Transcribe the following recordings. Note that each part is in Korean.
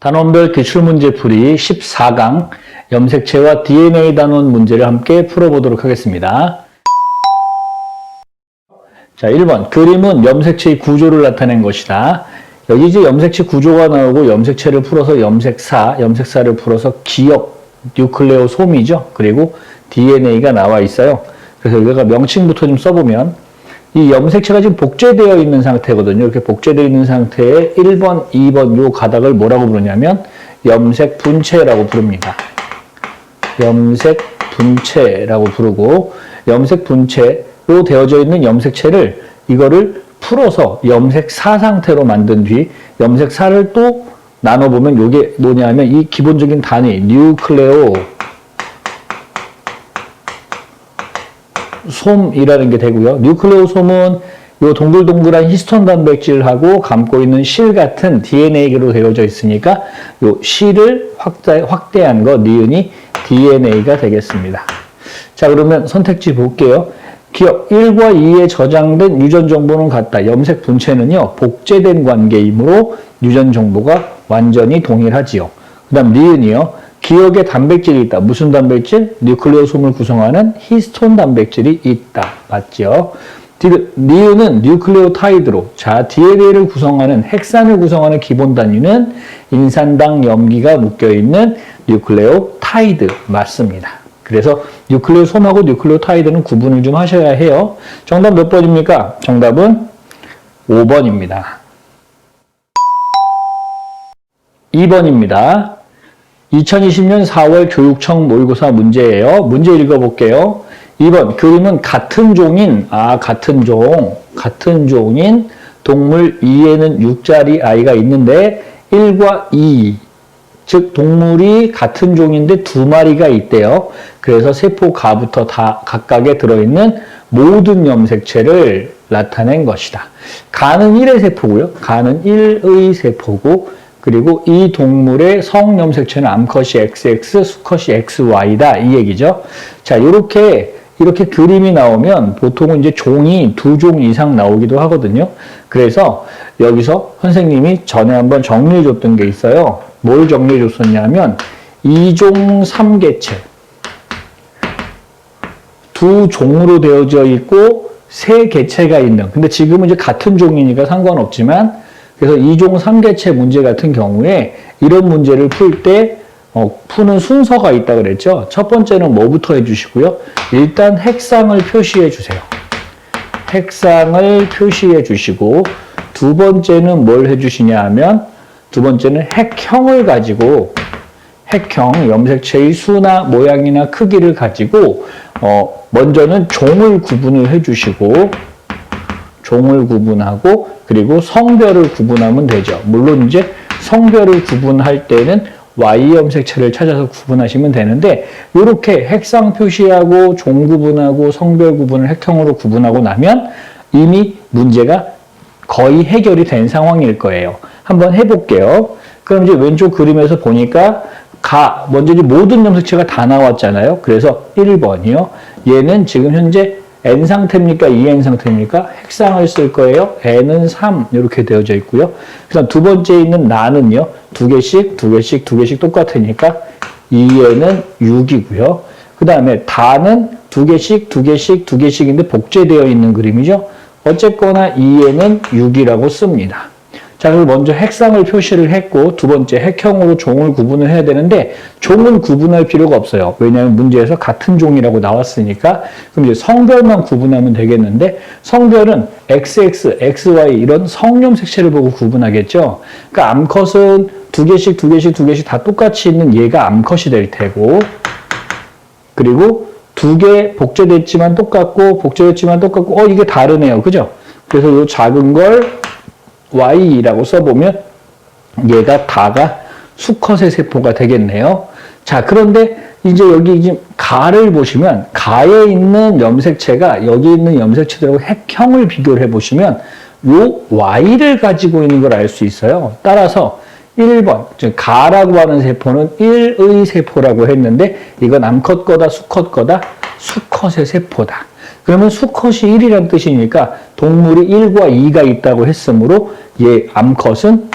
단원별 기출문제 풀이 14강 염색체와 DNA 단원 문제를 함께 풀어보도록 하겠습니다. 자, 1번. 그림은 염색체의 구조를 나타낸 것이다. 여기 이제 염색체 구조가 나오고 염색체를 풀어서 염색사, 염색사를 풀어서 기억, 뉴클레오 솜이죠. 그리고 DNA가 나와 있어요. 그래서 여기가 명칭부터 좀 써보면 이 염색체가 지금 복제되어 있는 상태거든요. 이렇게 복제되어 있는 상태에 1번, 2번 요 가닥을 뭐라고 부르냐면 염색 분체라고 부릅니다. 염색 분체라고 부르고 염색 분체로 되어져 있는 염색체를 이거를 풀어서 염색사 상태로 만든 뒤 염색사를 또 나눠보면 이게 뭐냐면 이 기본적인 단위 뉴클레오 솜이라는 게 되고요. 뉴클레오솜은 요 동글동글한 히스톤 단백질하고 감고 있는 실 같은 DNA로 되어져 있으니까 요 실을 확대, 확대한 거 니은이 DNA가 되겠습니다. 자 그러면 선택지 볼게요. 기억 1과 2에 저장된 유전 정보는 같다. 염색 분체는요 복제된 관계이므로 유전 정보가 완전히 동일하지요. 그 다음 니은이요. 기억에 단백질이 있다. 무슨 단백질? 뉴클레오솜을 구성하는 히스톤 단백질이 있다. 맞죠? 니은은 뉴클레오타이드로 자 DNA를 구성하는 핵산을 구성하는 기본 단위는 인산당 염기가 묶여있는 뉴클레오타이드 맞습니다. 그래서 뉴클레오솜하고 뉴클레오타이드는 구분을 좀 하셔야 해요. 정답 몇 번입니까? 정답은 5번입니다. 2번입니다. 2020년 4월 교육청 모의고사 문제예요. 문제 읽어볼게요. 2번 그림은 같은 종인 아 같은 종 같은 종인 동물 2에는 6자리 아이가 있는데 1과 2, 즉 동물이 같은 종인데 두 마리가 있대요. 그래서 세포 가부터 다 각각에 들어있는 모든 염색체를 나타낸 것이다. 가는 1의 세포고요. 가는 1의 세포고 그리고 이 동물의 성 염색체는 암컷이 XX, 수컷이 XY다. 이 얘기죠. 자, 이렇게 이렇게 그림이 나오면 보통은 이제 종이 두 종 이상 나오기도 하거든요. 그래서 여기서 선생님이 전에 한번 정리해 줬던 게 있어요. 뭘 정리해 줬었냐면 2종 3개체 두 종으로 되어져 있고 세 개체가 있는 근데 지금은 이제 같은 종이니까 상관없지만 그래서 2종 3개체 문제 같은 경우에 이런 문제를 풀때 어, 푸는 순서가 있다 그랬죠. 첫 번째는 뭐부터 해주시고요. 일단 핵상을 표시해 주세요. 핵상을 표시해 주시고 두 번째는 뭘 해주시냐 하면 두 번째는 핵형을 가지고 핵형 염색체의 수나 모양이나 크기를 가지고 어, 먼저는 종을 구분을 해주시고 종을 구분하고 그리고 성별을 구분하면 되죠. 물론 이제 성별을 구분할 때는 Y 염색체를 찾아서 구분하시면 되는데 이렇게 핵상 표시하고 종 구분하고 성별 구분을 핵형으로 구분하고 나면 이미 문제가 거의 해결이 된 상황일 거예요. 한번 해볼게요. 그럼 이제 왼쪽 그림에서 보니까 가 먼저 이제 모든 염색체가 다 나왔잖아요. 그래서 1번이요. 얘는 지금 현재 n 상태입니까? 2n 상태입니까? 핵상을 쓸 거예요. n은 3 이렇게 되어져 있고요. 그다음 두 번째 있는 나는요. 두 개씩, 두 개씩, 두 개씩 똑같으니까 2n은 6이고요. 그 다음에 다는 두 개씩, 두 개씩, 두 개씩인데 복제되어 있는 그림이죠. 어쨌거나 2n은 6이라고 씁니다. 자, 그럼 먼저 핵상을 표시를 했고 두 번째 핵형으로 종을 구분을 해야 되는데 종은 구분할 필요가 없어요. 왜냐하면 문제에서 같은 종이라고 나왔으니까 그럼 이제 성별만 구분하면 되겠는데 성별은 XX, XY 이런 성염 색채를 보고 구분하겠죠. 그러니까 암컷은 두 개씩 두 개씩 두 개씩 다 똑같이 있는 얘가 암컷이 될 테고 그리고 두 개 복제됐지만 똑같고 복제됐지만 똑같고 어 이게 다르네요. 그죠? 그래서 이 작은 걸 Y라고 써보면 얘가 다가 수컷의 세포가 되겠네요. 자, 그런데 이제 여기 지금 가를 보시면 가에 있는 염색체가 여기 있는 염색체들하고 핵형을 비교를 해보시면 요 Y를 가지고 있는 걸 알 수 있어요. 따라서 1번, 즉 가라고 하는 세포는 1의 세포라고 했는데 이건 암컷 거다 수컷 거다 수컷의 세포다. 그러면 수컷이 1이라는 뜻이니까 동물이 1과 2가 있다고 했으므로 얘 암컷은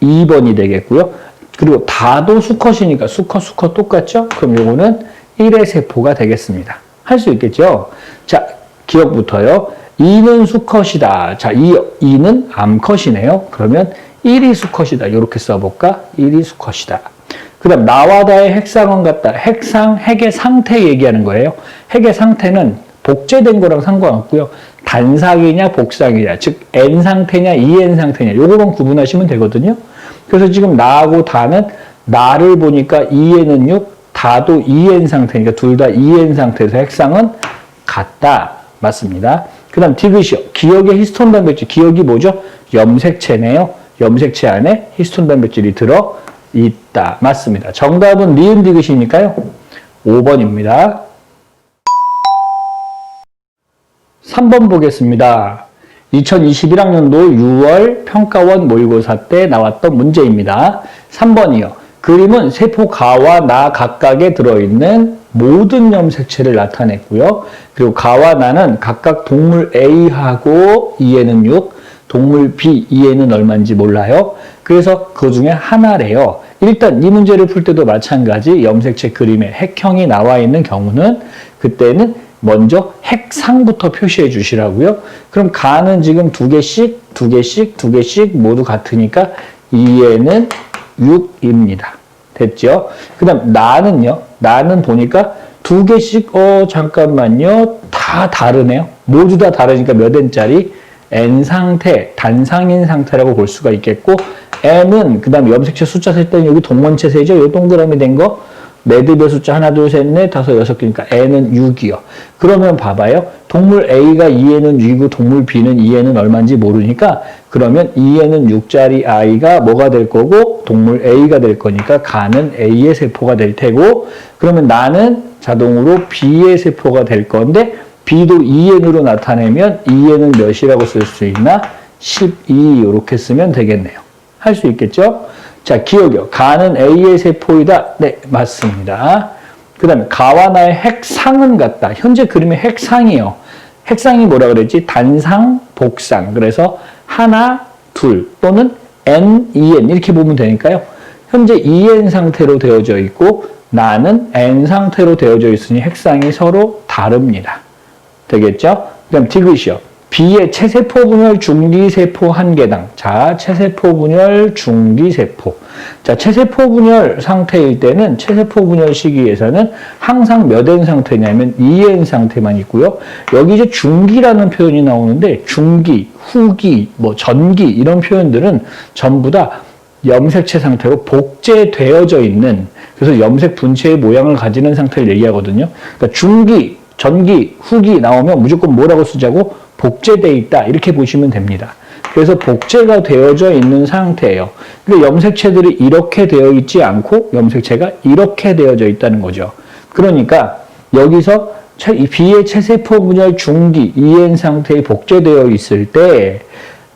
2번이 되겠고요. 그리고 다도 수컷이니까 수컷, 수컷 똑같죠? 그럼 요거는 1의 세포가 되겠습니다. 할 수 있겠죠? 자, 기억부터요. 2는 수컷이다. 자, 이 2는 암컷이네요. 그러면 1이 수컷이다. 이렇게 써볼까? 1이 수컷이다. 그 다음, 나와 다의 핵상은 같다. 핵상, 핵의 상태 얘기하는 거예요. 핵의 상태는 복제된 거랑 상관없고요. 단상이냐, 복상이냐, 즉, N 상태냐, EN 상태냐, 요거만 구분하시면 되거든요. 그래서 지금 나하고 다는 나를 보니까 EN은 6, 다도 EN 상태니까 둘 다 EN 상태에서 핵상은 같다. 맞습니다. 그 다음 디귿이요. 기억의 히스톤 단백질. 기억이 뭐죠? 염색체네요. 염색체 안에 히스톤 단백질이 들어 있다. 맞습니다. 정답은 니은 디귿이니까요. 5번입니다. 3번 보겠습니다. 2021학년도 6월 평가원 모의고사 때 나왔던 문제입니다. 3번이요. 그림은 세포 가와 나 각각에 들어있는 모든 염색체를 나타냈고요. 그리고 가와 나는 각각 동물 A하고 E에는 6, 동물 B, E에는 얼마인지 몰라요. 그래서 그 중에 하나래요. 일단 이 문제를 풀 때도 마찬가지 염색체 그림에 핵형이 나와 있는 경우는 그때는 먼저 핵상부터 표시해 주시라고요. 그럼 가는 지금 두 개씩, 두 개씩, 두 개씩 모두 같으니까 2에는 6입니다. 됐죠? 그 다음 나는요. 나는 보니까 두 개씩 어 잠깐만요. 다 다르네요. 모두 다 다르니까 몇 N짜리? N 상태, 단상인 상태라고 볼 수가 있겠고 M은 그 다음 염색체 숫자 셀 때는 여기 동원체 세죠. 요 동그라미 된 거. 매듭의 숫자 하나, 둘, 셋, 넷, 다섯, 여섯 개니까 N은 6이요. 그러면 봐봐요. 동물 A가 2에는 6이고 동물 B는 2에는 얼마인지 모르니까 그러면 2에는 6짜리 I가 뭐가 될 거고 동물 A가 될 거니까 가는 A의 세포가 될 테고 그러면 나는 자동으로 B의 세포가 될 건데 B도 2N으로 나타내면 2N은 몇이라고 쓸 수 있나? 12 이렇게 쓰면 되겠네요. 할 수 있겠죠? 자, 기억이요. 가는 A의 세포이다. 네, 맞습니다. 그 다음에 가와 나의 핵상은 같다. 현재 그림의 핵상이요. 핵상이 뭐라 그랬지? 단상, 복상. 그래서 하나, 둘 또는 N, EN 이렇게 보면 되니까요. 현재 EN 상태로 되어져 있고 나는 N 상태로 되어져 있으니 핵상이 서로 다릅니다. 되겠죠? 그 다음 디귿이요. B의 체세포 분열 중기세포 한 개당. 자, 체세포 분열 중기세포. 자, 체세포 분열 상태일 때는 체세포 분열 시기에서는 항상 몇 N 상태냐면 2N 상태만 있고요. 여기 이제 중기라는 표현이 나오는데 중기, 후기, 뭐 전기 이런 표현들은 전부 다 염색체 상태로 복제되어져 있는 그래서 염색 분체의 모양을 가지는 상태를 얘기하거든요. 그러니까 중기, 전기, 후기 나오면 무조건 뭐라고 쓰자고 복제돼 있다 이렇게 보시면 됩니다. 그래서 복제가 되어져 있는 상태예요. 근데 염색체들이 이렇게 되어 있지 않고 염색체가 이렇게 되어져 있다는 거죠. 그러니까 여기서 B의 체세포 분열 중기 EN 상태에 복제되어 있을 때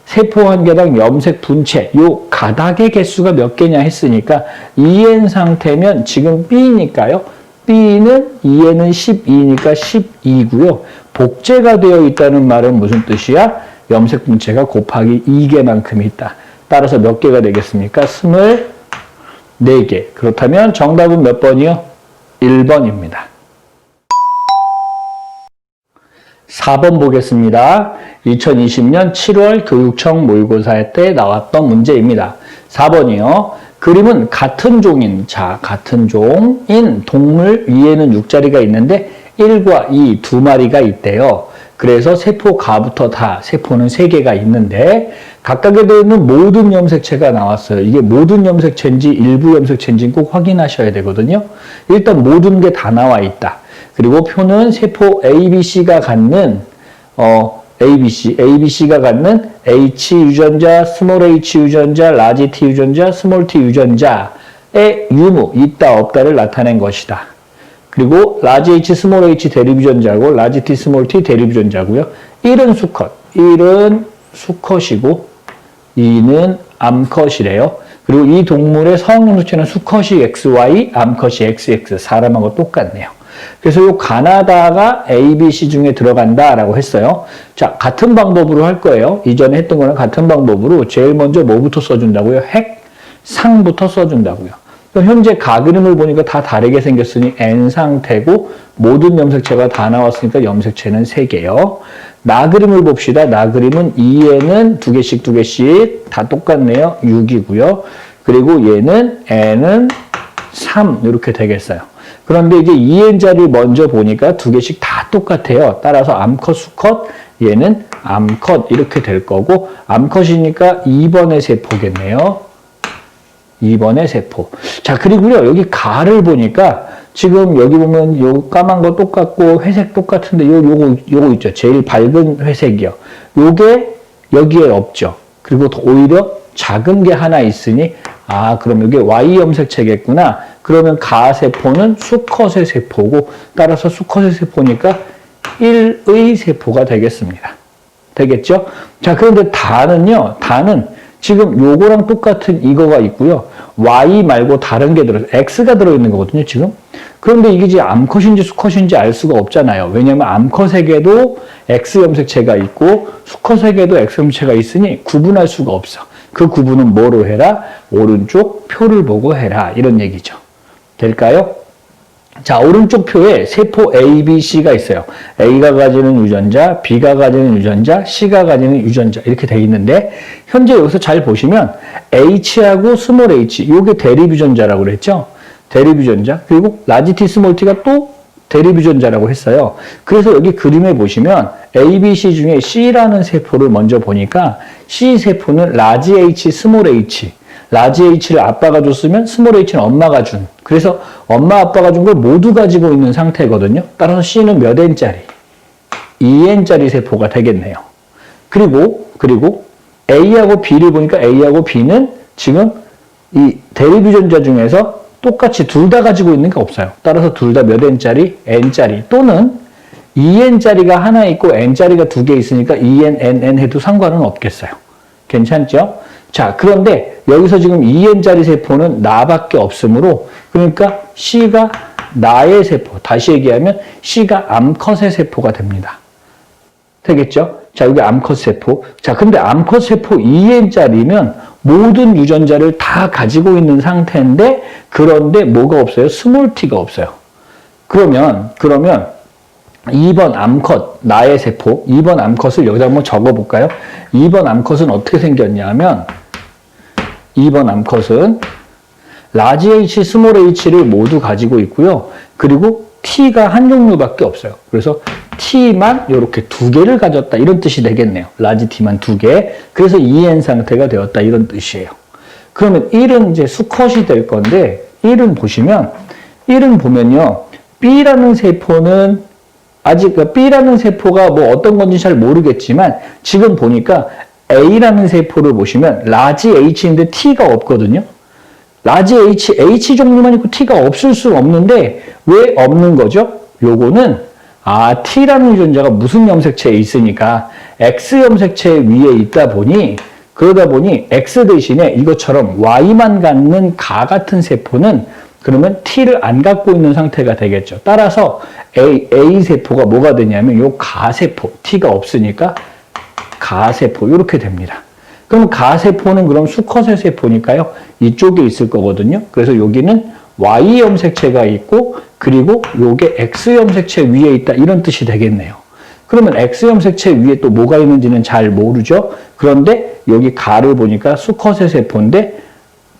세포 한 개당 염색 분체 요 가닥의 개수가 몇 개냐 했으니까 EN 상태면 지금 B니까요. B는 2에는 12니까 12고요. 복제가 되어 있다는 말은 무슨 뜻이야? 염색 분체가 곱하기 2개만큼 있다. 따라서 몇 개가 되겠습니까? 24개. 그렇다면 정답은 몇 번이요? 1번입니다. 4번 보겠습니다. 2020년 7월 교육청 모의고사 때 나왔던 문제입니다. 4번이요. 그림은 같은 종인, 자, 같은 종인 동물 위에는 6자리가 있는데 1과 2 두 마리가 있대요. 그래서 세포 가부터 다 세포는 세 개가 있는데 각각에 들어있는 모든 염색체가 나왔어요. 이게 모든 염색체인지 일부 염색체인지 꼭 확인하셔야 되거든요. 일단 모든 게 다 나와 있다. 그리고 표는 세포 ABC가 갖는 어 ABC, ABC가 갖는 H 유전자, 스몰 H 유전자, 라지 T 유전자, 스몰 T 유전자의 유무 있다 없다를 나타낸 것이다. 그리고 라지 H, 스몰 H 대립 유전자고 라지 T, 스몰 T 대립 유전자고요. 1은 수컷, 1은 수컷이고 2는 암컷이래요. 그리고 이 동물의 성형 수치는 수컷이 XY, 암컷이 XX, 사람하고 똑같네요. 그래서 이 가나다가 ABC 중에 들어간다라고 했어요. 자, 같은 방법으로 할 거예요. 이전에 했던 거랑 같은 방법으로 제일 먼저 뭐부터 써준다고요? 핵. 상부터 써준다고요. 현재 가 그림을 보니까 다 다르게 생겼으니 N 상태고 모든 염색체가 다 나왔으니까 염색체는 3개요. 나 그림을 봅시다. 나 그림은 2에는 두 개씩 두 개씩 다 똑같네요. 6이고요. 그리고 얘는 N은 3 이렇게 되겠어요. 그런데 이제 2N자를 먼저 보니까 두 개씩 다 똑같아요. 따라서 암컷, 수컷, 얘는 암컷 이렇게 될 거고 암컷이니까 2번의 세포겠네요. 2번의 세포. 자, 그리고요. 여기 가를 보니까 지금 여기 보면 요 까만 거 똑같고 회색 똑같은데 요 요거 요거 있죠. 제일 밝은 회색이요. 요게 여기에 없죠. 그리고 더 오히려 작은 게 하나 있으니 아, 그럼 이게 Y 염색체겠구나. 그러면 가 세포는 수컷의 세포고 따라서 수컷의 세포니까 1의 세포가 되겠습니다. 되겠죠? 자, 그런데 다는요, 다는 지금 요거랑 똑같은 이거가 있고요. Y 말고 다른 게 들어있어요. X가 들어있는 거거든요, 지금. 그런데 이게 이제 암컷인지 수컷인지 알 수가 없잖아요. 왜냐면 암컷에게도 X 염색체가 있고 수컷에게도 X 염색체가 있으니 구분할 수가 없어. 그 구분은 뭐로 해라? 오른쪽 표를 보고 해라. 이런 얘기죠. 될까요? 자, 오른쪽 표에 세포 A, B, C가 있어요. A가 가지는 유전자, B가 가지는 유전자, C가 가지는 유전자 이렇게 돼 있는데 현재 여기서 잘 보시면 H하고 스몰 h 요게 대립 유전자라고 그랬죠. 대립 유전자. 그리고 라지 T, 스몰 t가 또 대립 유전자라고 했어요. 그래서 여기 그림에 보시면 A, B, C 중에 C라는 세포를 먼저 보니까 C 세포는 라지 H, 스몰 h 라지 H를 아빠가 줬으면 스몰 H는 엄마가 준. 그래서 엄마 아빠가 준 걸 모두 가지고 있는 상태거든요. 따라서 C는 몇 N짜리? 2N짜리 세포가 되겠네요. 그리고 그리고 A하고 B를 보니까 A하고 B는 지금 이 대립 유전자 중에서 똑같이 둘 다 가지고 있는 게 없어요. 따라서 둘 다 몇 N짜리? N짜리 또는 2N짜리가 하나 있고 N짜리가 두 개 있으니까 2N, NN 해도 상관은 없겠어요. 괜찮죠? 자, 그런데 여기서 지금 2N짜리 세포는 나밖에 없으므로 그러니까 C가 나의 세포, 다시 얘기하면 C가 암컷의 세포가 됩니다. 되겠죠? 자, 여기 암컷 세포. 자, 근데 암컷 세포 2N짜리면 모든 유전자를 다 가지고 있는 상태인데 그런데 뭐가 없어요? 스몰 t가 없어요. 그러면 그러면 2번 암컷 나의 세포 2번 암컷을 여기다 한번 적어 볼까요? 2번 암컷은 어떻게 생겼냐면 2번 암컷은 라지 H, 스몰 h를 모두 가지고 있고요. 그리고 T가 한 종류밖에 없어요. 그래서 T만 이렇게 두 개를 가졌다 이런 뜻이 되겠네요. 라지 T만 두 개. 그래서 2N 상태가 되었다 이런 뜻이에요. 그러면 1은 이제 수컷이 될 건데 1은 보시면 1은 보면요. B라는 세포는 아직 그 B라는 세포가 뭐 어떤 건지 잘 모르겠지만 지금 보니까 A라는 세포를 보시면 라지 H인데 T가 없거든요. 라지 H, H 종류만 있고 T가 없을 수 없는데 왜 없는 거죠? 요거는 아 T라는 유전자가 무슨 염색체에 있으니까 X 염색체 위에 있다 보니 그러다 보니 X 대신에 이것처럼 Y만 갖는 가 같은 세포는 그러면 T를 안 갖고 있는 상태가 되겠죠. 따라서 A, A 세포가 뭐가 되냐면 요 가세포, T가 없으니까 가세포 이렇게 됩니다. 그럼 가세포는 그럼 수컷의 세포니까요. 이쪽에 있을 거거든요. 그래서 여기는 Y 염색체가 있고 그리고 요게 X 염색체 위에 있다 이런 뜻이 되겠네요. 그러면 X 염색체 위에 또 뭐가 있는지는 잘 모르죠. 그런데 여기 가를 보니까 수컷의 세포인데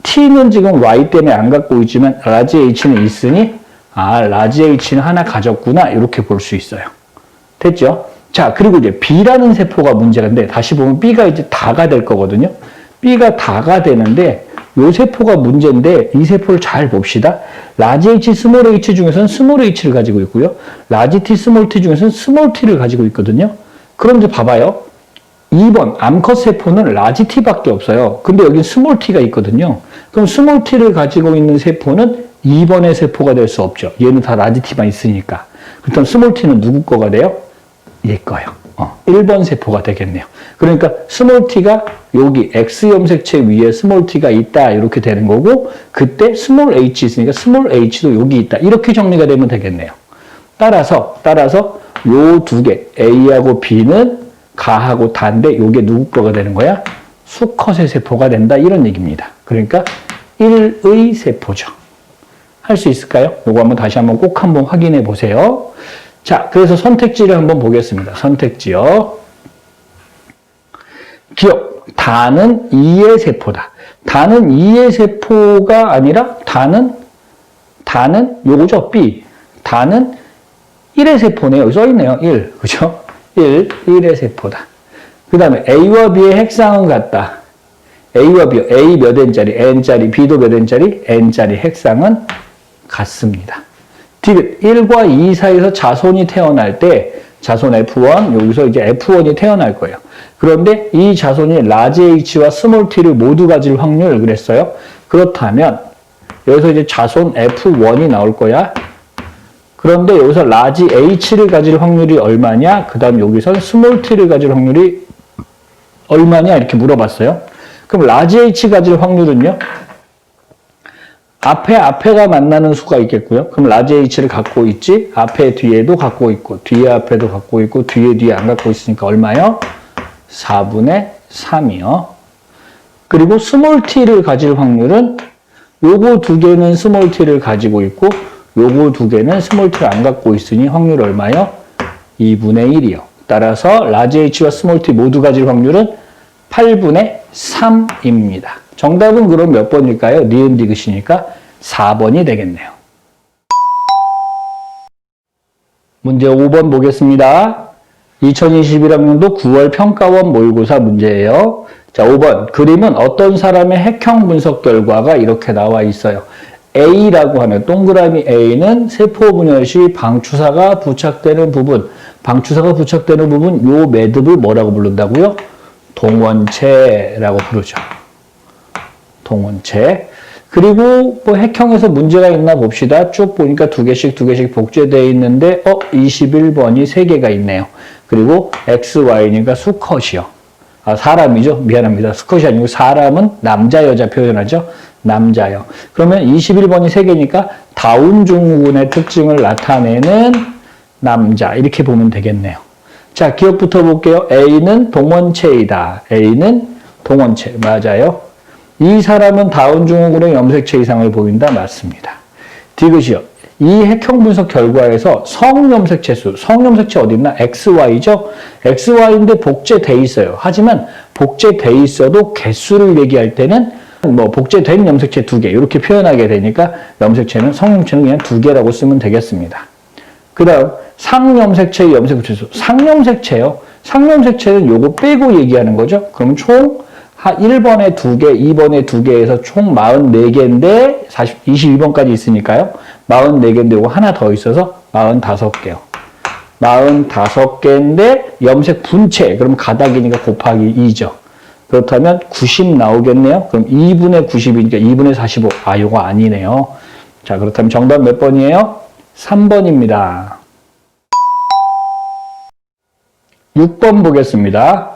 T는 지금 Y 때문에 안 갖고 있지만 라지 H는 있으니 아 라지 H는 하나 가졌구나 이렇게 볼 수 있어요. 됐죠? 자, 그리고 이제 B라는 세포가 문제인데 다시 보면 B가 이제 다가 될 거거든요. B가 다가 되는데 요 세포가 문제인데 이 세포를 잘 봅시다. 라지 H, 스몰 h 중에서는 스몰 h를 가지고 있고요. 라지 T, 스몰 t 중에서는 스몰 t를 가지고 있거든요. 그럼 이제 봐봐요. 2번 암컷 세포는 라지 t밖에 없어요. 근데 여기 스몰 t가 있거든요. 그럼 스몰 t를 가지고 있는 세포는 2번의 세포가 될 수 없죠. 얘는 다 라지 t만 있으니까. 그렇다면 스몰 t는 누구 거가 돼요? 얘 거예요. 어, 1번 세포가 되겠네요. 그러니까 스몰 t가 여기 X 염색체 위에 스몰 t가 있다 이렇게 되는 거고 그때 스몰 h 있으니까 스몰 h도 여기 있다 이렇게 정리가 되면 되겠네요. 따라서 따라서 요 두 개 A하고 B는 가하고 다인데 요게 누구 거가 되는 거야? 수컷의 세포가 된다 이런 얘기입니다. 그러니까 1의 세포죠. 할 수 있을까요? 요거 한번 다시 한번 꼭 한번 확인해 보세요. 자, 그래서 선택지를 한번 보겠습니다. 선택지요. 기억. 다는 2의 세포다. 다는 2의 세포가 아니라 다는 다는 요거죠. B. 다는 1의 세포네요. 여기 써 있네요. 1. 그죠? 1. 1의 세포다. 그 다음에 A와 B의 핵상은 같다. A와 B, A 몇 N짜리, N짜리, B도 몇 N짜리, N짜리 핵상은 같습니다. 디귿 1과 2 사이에서 자손이 태어날 때 자손 F1 여기서 이제 F1이 태어날 거예요. 그런데 이 자손이 라지 H와 스몰 t를 모두 가질 확률 그랬어요. 그렇다면 여기서 이제 자손 F1이 나올 거야. 그런데 여기서 라지 H를 가질 확률이 얼마냐? 그 다음 여기서 스몰 t를 가질 확률이 얼마냐? 이렇게 물어봤어요. 그럼 라지 H 가질 확률은요? 앞에 앞에가 만나는 수가 있겠고요. 그럼 라지 H를 갖고 있지. 앞에 뒤에도 갖고 있고 뒤에 앞에도 갖고 있고 뒤에 뒤에 안 갖고 있으니까 얼마요? 4분의 3이요. 그리고 스몰 t를 가질 확률은 요거 두 개는 스몰 t를 가지고 있고 요거 두 개는 스몰 t를 안 갖고 있으니 확률 얼마요? 2분의 1이요. 따라서 라지 H와 스몰 t 모두 가질 확률은 8분의 3입니다. 정답은 그럼 몇 번일까요? 니은 디귿이니까 4번이 되겠네요. 문제 5번 보겠습니다. 2021학년도 9월 평가원 모의고사 문제예요. 자, 5번. 그림은 어떤 사람의 핵형 분석 결과가 이렇게 나와 있어요. A라고 하는 동그라미 A는 세포 분열 시 방추사가 부착되는 부분, 방추사가 부착되는 부분, 요 매듭을 뭐라고 부른다고요? 동원체라고 부르죠. 동원체. 그리고 뭐 핵형에서 문제가 있나 봅시다. 쭉 보니까 두 개씩 두 개씩 복제되어 있는데 어 21번이 세 개가 있네요. 그리고 x, y니까 수컷이요. 아 사람이죠. 미안합니다. 수컷이 아니고 사람은 남자 여자 표현하죠. 남자요. 그러면 21번이 세 개니까 다운 증후군의 특징을 나타내는 남자 이렇게 보면 되겠네요. 자, 기억부터 볼게요. A는 동원체이다. A는 동원체. 맞아요. 이 사람은 다운 증후군의 염색체 이상을 보인다. 맞습니다. 디귿이요. 이 핵형 분석 결과에서 성염색체 수, 성염색체 어디 있나? XY죠? XY인데 복제돼 있어요. 하지만 복제돼 있어도 개수를 얘기할 때는 뭐 복제된 염색체 두 개, 이렇게 표현하게 되니까 염색체는 성염체는 그냥 두 개라고 쓰면 되겠습니다. 그 다음, 상염색체의 염색체수. 상염색체요. 상염색체는 요거 빼고 얘기하는 거죠. 그럼 총 1번에 2개, 2번에 2개에서 총 44개인데 40, 22번까지 있으니까요. 44개인데 요거 하나 더 있어서 45개요. 45개인데 염색 분체, 그럼 가닥이니까 곱하기 2죠. 그렇다면 90 나오겠네요. 그럼 2분의 90이니까 2분의 45. 아, 요거 아니네요. 자, 그렇다면 정답 몇 번이에요? 3번입니다. 6번 보겠습니다.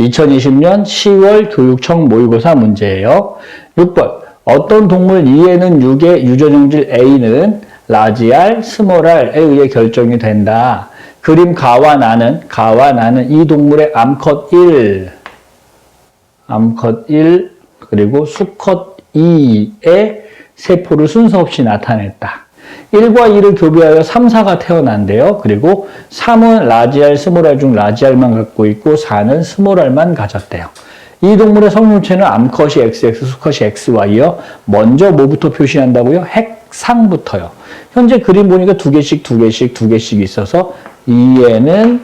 2020년 10월 교육청 모의고사 문제예요. 6번. 어떤 동물 2에는 6의 유전형질 A는 라지 R, 스몰 R에 의해 결정이 된다. 그림 가와 나는, 가와 나는 이 동물의 암컷 1, 암컷 1, 그리고 수컷 2의 세포를 순서 없이 나타냈다. 1과 2를 교배하여 3, 4가 태어난대요. 그리고 3은 라지알, 스몰알 중 라지알만 갖고 있고 4는 스몰알만 가졌대요. 이 동물의 성물체는 암컷이 XX, 수컷이 XY요. 먼저 뭐부터 표시한다고요? 핵상부터요. 현재 그림 보니까 두 개씩, 두 개씩, 두 개씩 있어서 2에는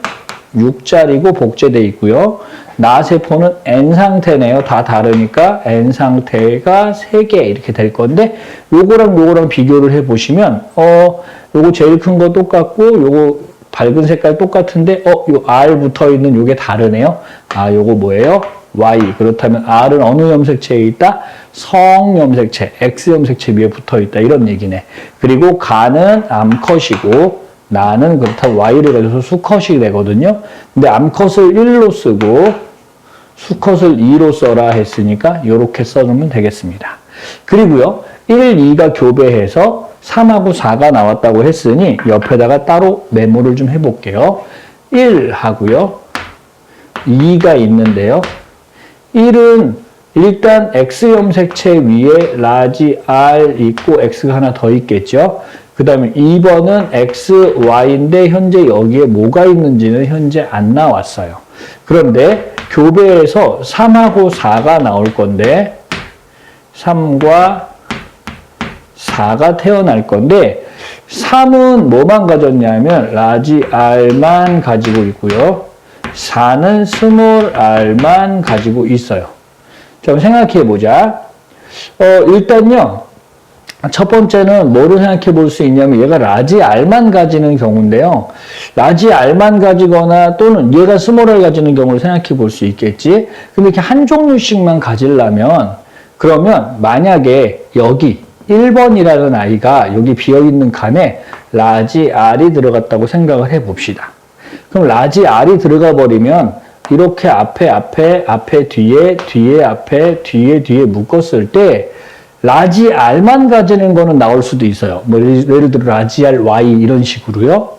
6자리고 복제돼 있고요. 나 세포는 N 상태네요. 다 다르니까 N 상태가 3개 이렇게 될 건데 요거랑 요거랑 비교를 해 보시면 어 요거 제일 큰 거 똑같고 요거 밝은 색깔 똑같은데 어 요 R 붙어 있는 요게 다르네요. 아 요거 뭐예요? Y. 그렇다면 R은 어느 염색체에 있다? 성염색체, X염색체 위에 붙어 있다. 이런 얘기네. 그리고 가는 암컷이고 나는 그렇다고 Y를 가져서 수컷이 되거든요. 근데 암컷을 1로 쓰고 수컷을 2로 써라 했으니까 이렇게 써놓으면 되겠습니다. 그리고요. 1, 2가 교배해서 3하고 4가 나왔다고 했으니 옆에다가 따로 메모를 좀 해볼게요. 1 하고요. 2가 있는데요. 1은 일단 X 염색체 위에 라지 R 있고 X가 하나 더 있겠죠. 그 다음에 2번은 X, Y인데 현재 여기에 뭐가 있는지는 현재 안 나왔어요. 그런데 교배에서 3하고 4가 나올 건데 3과 4가 태어날 건데 3은 뭐만 가졌냐면 라지 R만 가지고 있고요. 4는 스몰 r만 가지고 있어요. 좀 생각해 보자. 어, 일단요. 첫 번째는 뭐를 생각해 볼 수 있냐면 얘가 라지 r만 가지는 경우인데요. 라지 r만 가지거나 또는 얘가 스몰 r 가지는 경우를 생각해 볼 수 있겠지. 근데 이렇게 한 종류씩만 가지려면 그러면 만약에 여기 1번이라는 아이가 여기 비어있는 칸에 라지 r이 들어갔다고 생각을 해 봅시다. 그럼 라지 R이 들어가 버리면 이렇게 앞에 앞에 앞에 뒤에 뒤에 앞에 뒤에 뒤에 묶었을 때 라지 R만 가지는 거는 나올 수도 있어요. 뭐 예를, 들어 라지 R Y 이런 식으로요.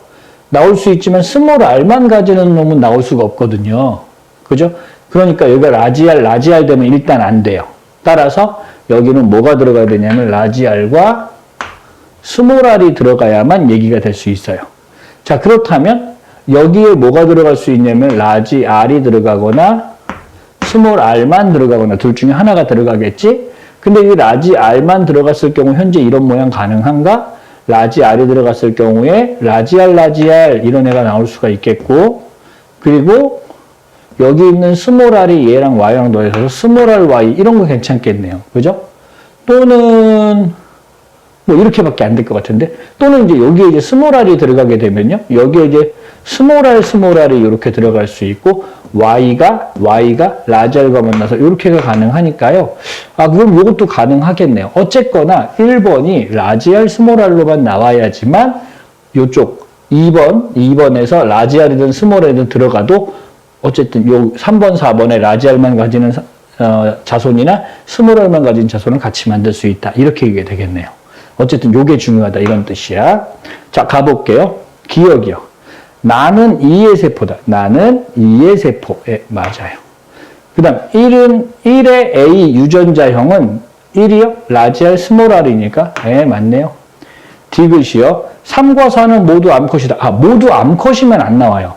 나올 수 있지만 스몰 R만 가지는 놈은 나올 수가 없거든요. 그죠? 그러니까 여기가 라지 R 라지 R 되면 일단 안 돼요. 따라서 여기는 뭐가 들어가야 되냐면 라지 R과 스몰 R이 들어가야만 얘기가 될 수 있어요. 자, 그렇다면 여기에 뭐가 들어갈 수 있냐면 라지 R이 들어가거나 스몰 r만 들어가거나 둘 중에 하나가 들어가겠지? 근데 이 라지 r만 들어갔을 경우 현재 이런 모양 가능한가? 라지 r이 들어갔을 경우에 라지 r, 라지 r 이런 애가 나올 수가 있겠고 그리고 여기 있는 스몰 r이 얘랑 y랑 더해서 스몰 r, y 이런 거 괜찮겠네요. 그죠? 또는 뭐 이렇게밖에 안 될 것 같은데 또는 이제 여기에 이제 스몰 r이 들어가게 되면요 여기에 이제 스몰 r 스몰 r이 이렇게 들어갈 수 있고 y가 y가 라지 r과 만나서 이렇게가 가능하니까요 아 그럼 이것도 가능하겠네요 어쨌거나 1번이 라지 r 스몰 r로만 나와야지만 이쪽 2번 2번에서 라지 r이든 스몰 r이든 들어가도 어쨌든 요 3번 4번에 라지 r만 가지는 어, 자손이나 스몰 r만 가진 자손을 같이 만들 수 있다 이렇게 얘기가 되겠네요 어쨌든 요게 중요하다 이런 뜻이야. 자 가볼게요. 기억이요. 나는 이의 세포다. 나는 이의 세포에 맞아요. 그 다음 1은 1의 A 유전자형은 1이요? 라지알 스몰 r이니까 네 맞네요. 디귿이요. 3과 4는 모두 암컷이다. 아 모두 암컷이면 안 나와요.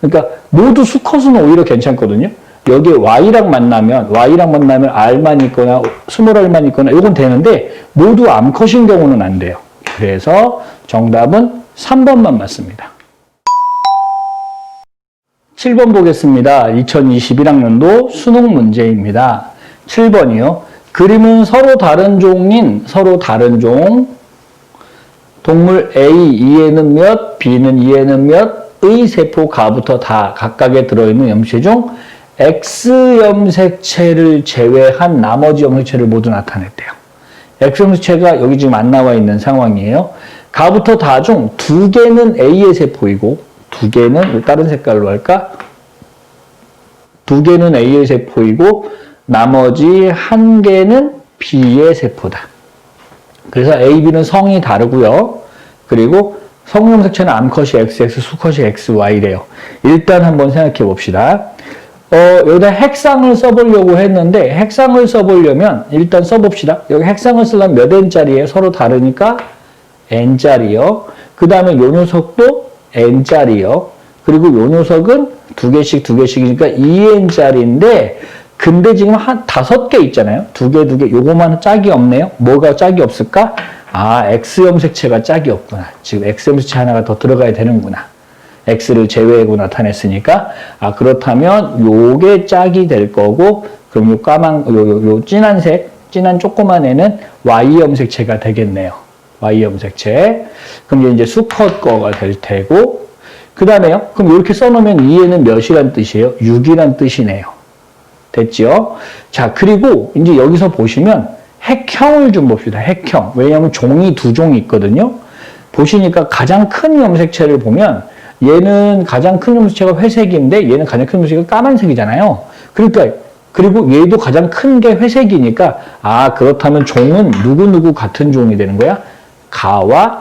그러니까 모두 수컷은 오히려 괜찮거든요. 여기에 Y랑 만나면, Y랑 만나면 R만 있거나, 스몰 R만 있거나, 이건 되는데, 모두 암컷인 경우는 안 돼요. 그래서 정답은 3번만 맞습니다. 7번 보겠습니다. 2021학년도 수능 문제입니다. 7번이요. 그림은 서로 다른 종인, 서로 다른 종, 동물 A, 2에는 몇, B는 2에는 몇, 의 세포 가부터 다 각각에 들어있는 염체 중 X 염색체를 제외한 나머지 염색체를 모두 나타냈대요. X 염색체가 여기 지금 안 나와 있는 상황이에요. 가부터 다 중 두 개는 A의 세포이고 두 개는 다른 색깔로 할까? 두 개는 A의 세포이고 나머지 한 개는 B의 세포다. 그래서 A, B는 성이 다르고요. 그리고 성염색체는 암컷이 XX, 수컷이 XY래요. 일단 한번 생각해 봅시다. 어, 여기다 핵상을 써보려고 했는데 핵상을 써보려면 일단 써봅시다. 여기 핵상을 쓰려면 몇 n짜리에 서로 다르니까 n짜리요. 그 다음에 요 녀석도 n짜리요. 그리고 요 녀석은 두 개씩 두 개씩이니까 2n짜리인데 근데 지금 한 다섯 개 있잖아요. 두 개, 두 개. 요거만 짝이 없네요. 뭐가 짝이 없을까? 아, X 염색체가 짝이 없구나. 지금 X 염색체 하나가 더 들어가야 되는구나. X를 제외하고 나타냈으니까 아 그렇다면 요게 짝이 될 거고 그럼 요 까만 요, 요, 요 진한 색 진한 조그만 애는 Y 염색체가 되겠네요. Y 염색체. 그럼 이제 수컷 거가 될 테고 그 다음에요. 그럼 이렇게 써놓으면 2에는 몇이란 뜻이에요? 6이란 뜻이네요. 됐죠? 자 그리고 이제 여기서 보시면 핵형을 좀 봅시다. 핵형. 왜냐하면 종이 두 종이 있거든요. 보시니까 가장 큰 염색체를 보면 얘는 가장 큰 염색체가 회색인데 얘는 가장 큰 염색체가 까만색이잖아요. 그러니까 그리고 얘도 가장 큰 게 회색이니까 아 그렇다면 종은 누구누구 같은 종이 되는 거야? 가와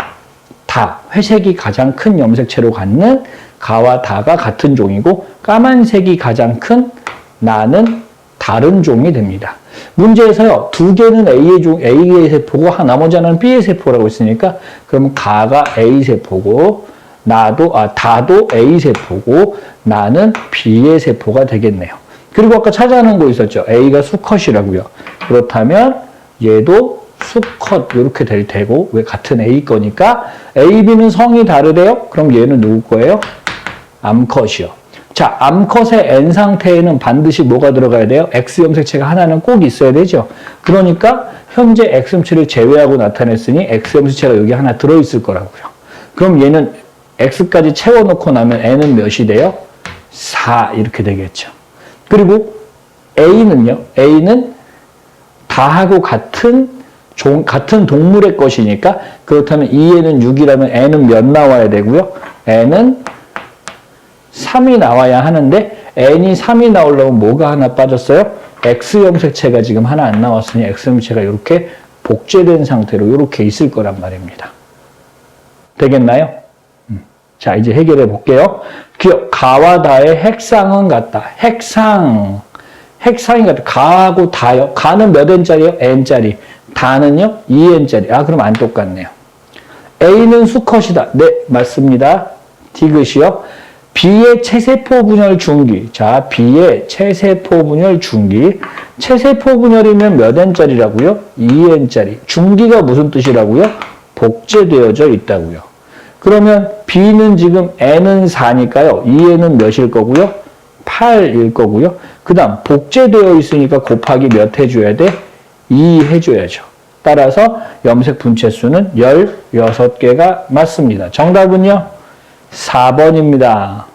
다 회색이 가장 큰 염색체로 갖는 가와 다가 같은 종이고 까만색이 가장 큰 나는 다른 종이 됩니다. 문제에서요, 두 개는 A의 중, A의 세포고, 하- 나머지 하나는 B의 세포라고 했으니까, 그럼 가가 A 세포고, 나도, 아, 다도 A 세포고, 나는 B의 세포가 되겠네요. 그리고 아까 찾아내는 거 있었죠. A가 수컷이라고요. 그렇다면, 얘도 수컷, 이렇게 될 테고, 왜 같은 A 거니까, A, B는 성이 다르대요? 그럼 얘는 누구 거예요? 암컷이요. 자, 암컷의 N 상태에는 반드시 뭐가 들어가야 돼요? X 염색체가 하나는 꼭 있어야 되죠. 그러니까 현재 X 염체를 제외하고 나타냈으니 X 염색체가 여기 하나 들어있을 거라고요. 그럼 얘는 X까지 채워놓고 나면 N은 몇이 돼요? 4 이렇게 되겠죠. 그리고 A는요. A는 다하고 같은 종, 같은 동물의 것이니까 그렇다면 2에는 6이라면 N은 몇 나와야 되고요? N은 3이 나와야 하는데 n이 3이 나오려면 뭐가 하나 빠졌어요? x 염색체가 지금 하나 안 나왔으니 x 염색체가 이렇게 복제된 상태로 이렇게 있을 거란 말입니다. 되겠나요? 음. 자, 이제 해결해 볼게요. 가와 다의 핵상은 같다. 핵상. 핵상이 같다. 가하고 다요. 가는 몇 n짜리요? n짜리. 다는요? 2n짜리. 아, 그럼 안 똑같네요. A는 수컷이다. 네, 맞습니다. 디귿이요. B의 체세포 분열 중기. 자, B의 체세포 분열 중기. 체세포 분열이면 몇 N짜리라고요? 2N짜리. 중기가 무슨 뜻이라고요? 복제되어져 있다고요. 그러면 B는 지금 N은 4니까요. 2N은 몇일 거고요? 8일 거고요. 그 다음 복제되어 있으니까 곱하기 몇 해줘야 돼? 2 해줘야죠. 따라서 염색 분체 수는 16개가 맞습니다. 정답은요? 4번입니다.